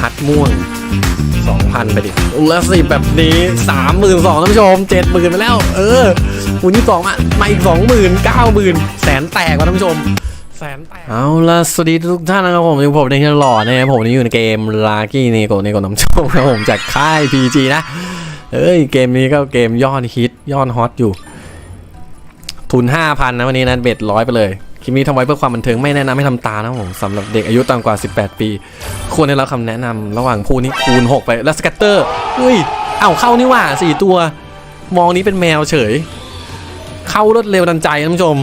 พัดม่วง 2,000 ไปดิและสิแบบนี้ 32,000ท่านผู้ชม 70,000 ไปแล้ว เออคูณที่สองอะ มาอีก 20,000 90,000 แสนแตกว่ะท่านผู้ชมแสนแตกเอาละสวัสดีทุกท่านนะครับผมอยู่ผมในที่หล่อนะครับผมนี่อยู่ในเกมลากี้เนโกเนโกน้ำชคครับผมจากค่าย PG นะเอ้ยเกมนี้ก็เกมยอดฮิตยอดฮอตอยู่ ทุน 5,000 นะวันนี้นะเบ็ดร้อยไปเลย ลิปนี้ทำไว้เพื่อความบันเทิงไม่แนะนำให้ทำตานะผมสำหรับเด็กอายุต่ำกว่า 18 ปี ควรได้รับคำแนะนำระหว่างผู้นี้คูณ 6 ไปแล้วสกัตเตอร์เฮ้ยเอ้าเข้านี่ว่าสี่ตัว มองนี้เป็นแมวเฉย เข้ารวดเร็วดันใจท่านผู้ชม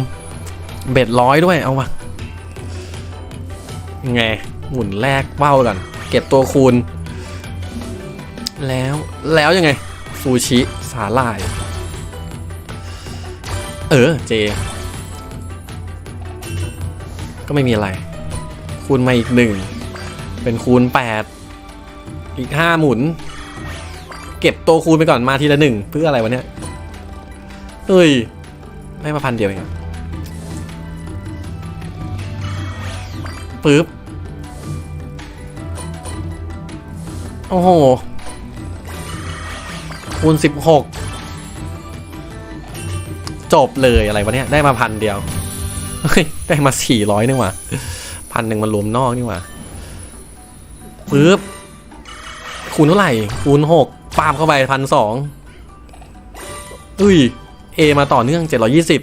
เบ็ดร้อยด้วยเอาวะไงหมุนแรกเบ้ากันเก็บตัวคูณ แล้วแล้วยังไงซูชิสาลาย เออเจ ก็ไม่มีอะไร คูณมาอีกหนึ่งเป็นคูณแปดอีกห้าหมุน เก็บตัวคูณไปก่อนมาทีละหนึ่งเพื่ออะไรวะเนี่ยเฮ้ยได้มาพันเดียวเองปึ๊บโอ้โห คูณสิบหกจบเลยอะไรวะเนี่ย ได้มาพันเดียว ได้มาสี่ร้อยนี่หว่าพันหนึ่งมันรวมนอกนี่หว่าปึ๊บคูณเท่าไหร่คูณหกปาบเข้าไปพันสองอุ้ยเอมาต่อเนื่องเจ็ดร้อยี่สิบ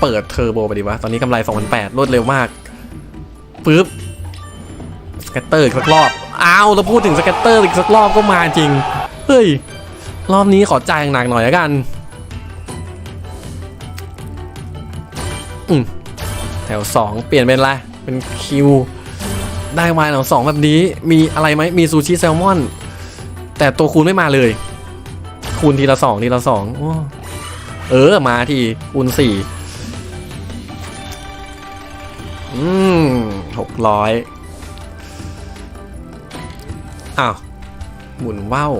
เปิดเทอร์โบไปดีวะ ตอนนี้กำไรสองพันแปดรวดเร็วมากปึ๊บสแกตเตอร์อีกสักรอบ อ้าวเราพูดถึงสแกตเตอร์อีกสักรอบก็มาจริง เฮ้ย รอบนี้ขอจ่ายหนักหน่อยแล้วกัน อืมแถวสองเปลี่ยนเป็นอะไร เป็นคิว ได้วาแถวสองแบบนี้ มีอะไรไหมมีซูชิแซลมอน แต่ตัวคูณไม่มาเลย คูณทีละสองทีละสองเออ มาทีคูณสี่อืมหกร้อยอ้าว หมุนว่าว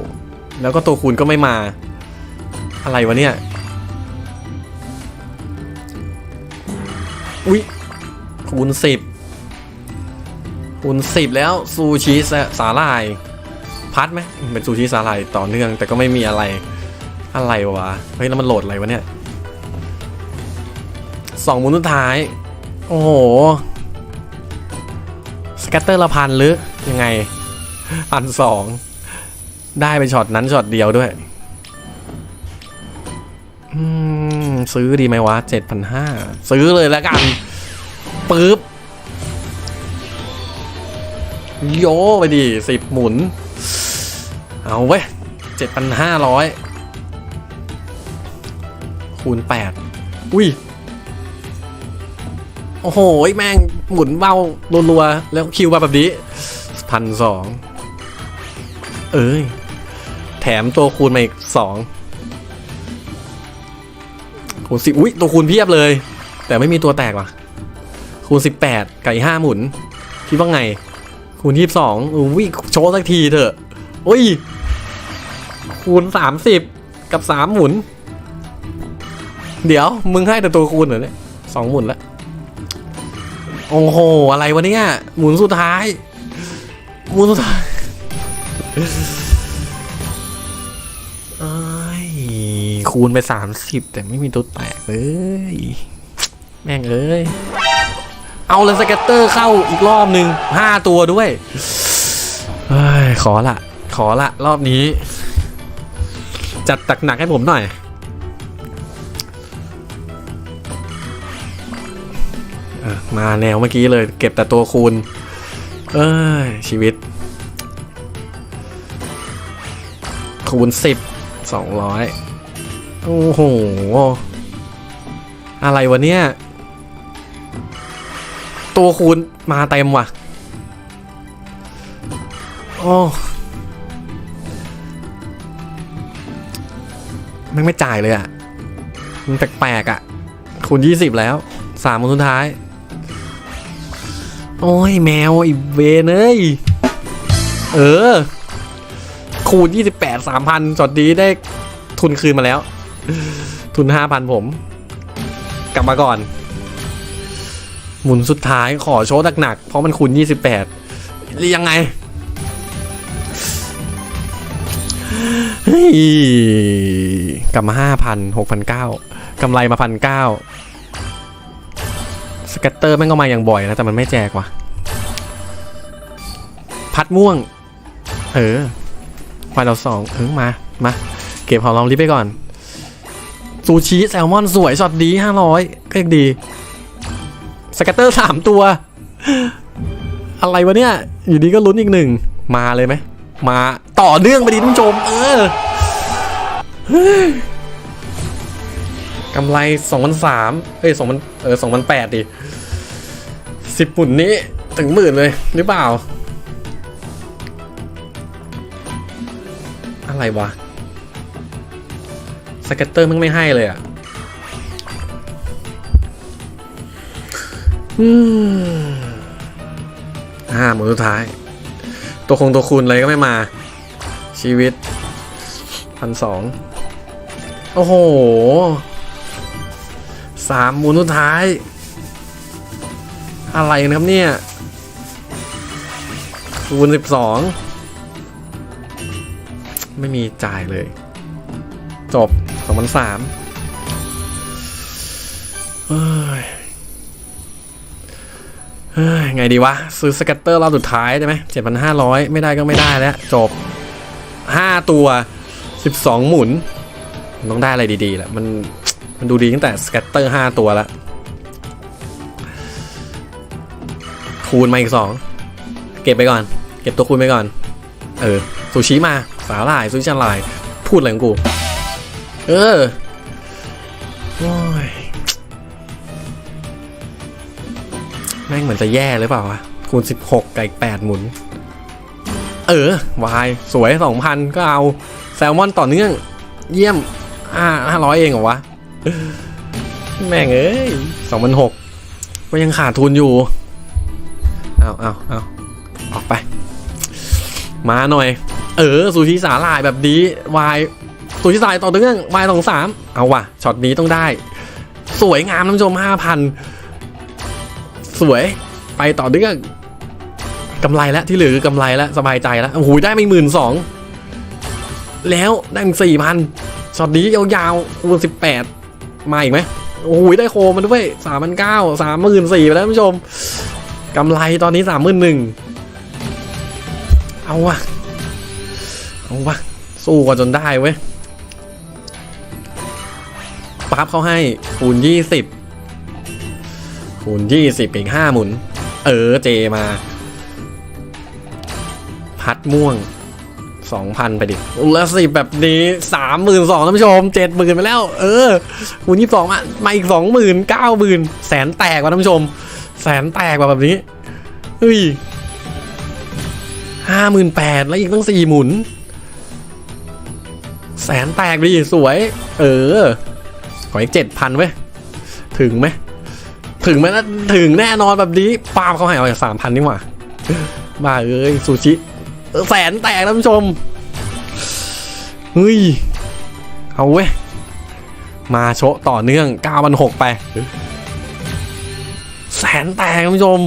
แล้วก็ตัวคูณก็ไม่มา อะไรวะเนี่ย อุ๊ยคูณสิบคูณสิบแล้วซูชิสาหร่าย พัดไหมเป็นซูชิสาหร่ายต่อเนื่องแต่ก็ไม่มีอะไร อะไรวะ เฮ้ย แล้วมันโหลดอะไรวะเนี่ยสองมุนสุดท้าย โอ้โหสแกตเตอร์ละพันหรือ ยังไงพันสอง ได้ไปช็อตนั้นช็อตเดียวด้วย ซื้อดีไหมวะเจ็ดพันห้าซื้อเลยแล้วกันปึ๊บโยไปดิสิบหมุน เอาเว้ยเจ็ดพันห้าร้อยคูณแปดอุ้ย โอ้โห แม่งหมุนเบ้ารัวๆ แล้วคิวมาแบบนี้พันสองเอ้ย แถมตัวคูณมาอีกสอง คูณสิบอุ้ยตัวคูณเพียบเลย แต่ไม่มีตัวแตกว่ะ คูณสิบแปดกับอีห้าหมุน คิดว่าไง คูณยี่สิบสองอุ้ยโชว์สักทีเถอะอุ้ย คูณสามสิบกับสามหมุน เดี๋ยวมึงให้แต่ตัวคูณเหรอเนี่ยสองหมุนแล้วโอ้โห อะไรวะเนี่ย หมุนสุดท้าย หมุนสุดท้าย คูณไปสามสิบแต่ไม่มีตัวแตกเลย แม่งเอ้ย เอาเลสเก็ตเตอร์เข้าอีกรอบหนึ่งห้าตัวด้วยเฮ้ยขอละ ขอละ รอบนี้ จัดตักหนักให้ผมหน่อยอมาแนวเมื่อกี้เลย เก็บแต่ตัวคูณ เอ้ย ชีวิต คูณสิบสองร้อย โอ้โห อะไรวะเนี่ย ตัวคูณมาเต็มว่ะ โอ้ม่งไม่จ่ายเลยอะ มันแปลกๆอะ คูณยี่สิบแล้ว สามคนสุดท้าย โอ้ยแมวไอีเวนเอ้ย เออ คูณ28 3,000จอดดีได้ทุนคืนมาแล้ว ทุน5,000ผม กลับมาก่อน หมุนสุดท้ายขอโชว์หนักๆเพราะมันคูณ28หรือยังไงกลับมาห้าพันหกพันเก้ากำไรมาพันเก้าสแกตเตอร์แม่งก็มาอย่างบ่อยนะ แต่มันไม่แจกว่ะ พัดม่วง เออไฟเราสองเออมา มา เก็บของลองลิฟไปก่อน ซูชิแซลมอนสวยช็อตดีห้าร้อยก็ยังดีสแกตเตอร์สามตัว อะไรวะเนี่ย อยู่ดีก็ลุ้นอีกหนึ่ง มาเลยไหม มาต่อเนื่องไปดีท่านผู้ชมเออกำไรสองพันสามเอ้ยสองพันเออสองพันแปดดิสิบปุ่นนี้ถึงหมื่นเลยหรือเปล่า อะไรวะ สเก็ตเตอร์มันไม่ให้เลยอะอืมอ่าหมดสุดท้าย ตัวคงตัวคูณอะไรก็ไม่มา ชีวิตพันสองโอ้โหสามหมุนสุดท้าย อะไรกันครับเนี่ย คูณสิบสองไม่มีจ่ายเลย จบ สองพันสามเฮ้ยเฮ้ยไงดีวะ ซื้อสแกตเตอร์รอบสุดท้ายได้ไหมเจ็ดพันห้าร้อยไม่ได้ก็ไม่ได้แล้ว จบห้าตัวสิบสองหมุน ต้องได้อะไรดีๆแหละมันมันดูดีตั้งแต่สแกตเตอร์ห้าตัวแล้วคูณมาอีกสองเก็บไปก่อน เก็บตัวคูณไปก่อน เออซูชิมา สาหร่ายซูชิละลาย พูดอะไรของกู เออโอ้ยแม่งเหมือนจะแย่หรือเปล่าวะคูณ 16กับอีก8หมุน เออ วาย สวย 2,000 ก็เอา แซลมอนต่อเนื่อง เยี่ยมห้าห้าร้อยเองเหรอวะ แม่งเอ้ย2,006ก็ยังขาดทุนอยู่ เอาเอาเอาออกไป มาหน่อย เออ ซูชิสาหร่ายแบบนี้วาย ซูชิสาหร่ายต่อเนื่องวายสองสามเอาว่ะช็อตนี้ต้องได้ สวยงามน้ำชมห้าพันสวยไปต่อเนื่องกำไรแล้วที่เหลือคือกำไรแล้วสบายใจแล้วโอ้โหได้ไม่หมื่นสองแล้วได้สี่พันช็อตนี้ยาวๆคูณสิบแปดมาอีกไหมโอ้โหได้โคมันด้วยสามพันเก้าสามหมื่นสี่ไปแล้วท่านผู้ชมกำไรตอนนี้สามหมื่นหนึ่งเอาว่ะเอาวะสู้กันจนได้เว้ย ปั๊บเขาให้คูณยี่สิบคูณยี่สิบอีกห้าหมุน เออเจมา พัดม่วงสองพันไปดิและสิแบบนี้สามหมื่นสองท่านผู้ชมเจ็ดหมื่นไปแล้ว เออคูณยี่สิบสองมามาอีกสองหมื่นเก้าหมื่นแสนแตกว่ะท่านผู้ชม แสนแตกว่ะแบบนี้เฮ้ยห้าหมื่นแปดแล้วอีกตั้งสี่หมุน แสนแตกดีสวย เออ ขออีกเจ็ดพันเว้ย ถึงไหม ถึงไหมนะถึงแน่นอนแบบนี้ปาล์มเขาให้เอาอย่างสามพันนี่หว่าบ้าเอ้ยซูชิเออแสนแตกท่านผู้ชม เฮ้ย เอาเว้ย มาโชะต่อเนื่อง9 6 0ไป แสนแตกท่านผู้ชม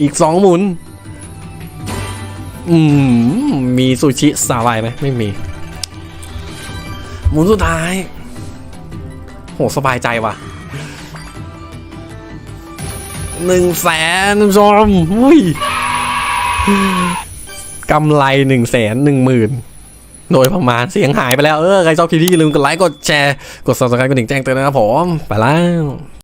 อีกสองหมุน อืม มีซูชิสาลายไหม ไม่มี หมุนสุดท้าย โหสบายใจว่ะหนึ่งแสนจอมอุ้ยกำไรหนึ่งแสนหนึ่งหมื่นโดยประมาณเสียงหายไปแล้ว เออ ใครชอบคลิปนี้อย่าลืมกดไลค์ กดแชร์ กด subscribe กดดิ่งแจ้งเตือนนะครับผม ไปแล้ว